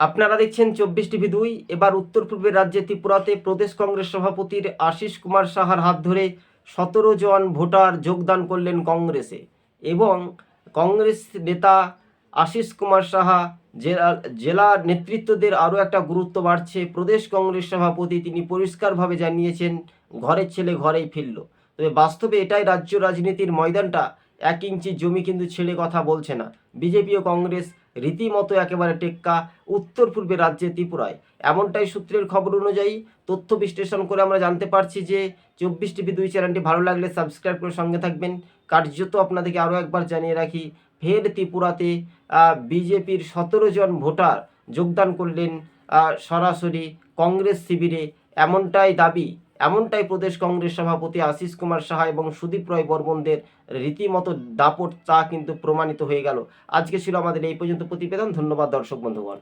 আপনারা দেখছেন চব্বিশ টিভি দুই। এবার উত্তর পূর্বের রাজ্যে ত্রিপুরাতে প্রদেশ কংগ্রেস সভাপতির আশিস কুমার সাহার হাত ধরে সতেরো জন ভোটার যোগদান করলেন কংগ্রেসে এবং কংগ্রেস নেতা আশিস কুমার সাহা জেলা জেলা নেতৃত্বদের আরও একটা গুরুত্ব বাড়ছে। প্রদেশ কংগ্রেস সভাপতি তিনি পরিষ্কারভাবে জানিয়েছেন, ঘরের ছেলে ঘরেই ফিরল। তবে বাস্তবে এটাই রাজ্য রাজনীতির ময়দানটা। এক ইঞ্চি জমি কিন্তু ছেড়ে কথা বলছে না। বিজেপি ও কংগ্রেস রীতিমতো একেবারে টেক্কা উত্তর পূর্বে রাজ্যে ত্রিপুরায়। এমনটাই সূত্রের খবর অনুযায়ী তথ্য বিশ্লেষণ করে আমরা জানতে পারছি যে চব্বিশ টিভি দুই চ্যানেলটি ভালো লাগলে সাবস্ক্রাইব করে সঙ্গে থাকবেন। কার্যত আপনাদেরকে আরও একবার জানিয়ে রাখি, ফের ত্রিপুরাতে বিজেপির সতেরো জন ভোটার যোগদান করলেন সরাসরি কংগ্রেস শিবিরে। এমনটাই দাবি এমনটাই প্রদেশ কংগ্রেস সভাপতি আশিস কুমার সাহা এবং সুদীপ রায় বর্মনদের রীতিমতো দাপট তা কিন্তু প্রমাণিত হয়ে গেল। আজকে ছিল আমাদের এই পর্যন্ত প্রতিবেদন। ধন্যবাদ দর্শক বন্ধুগণ।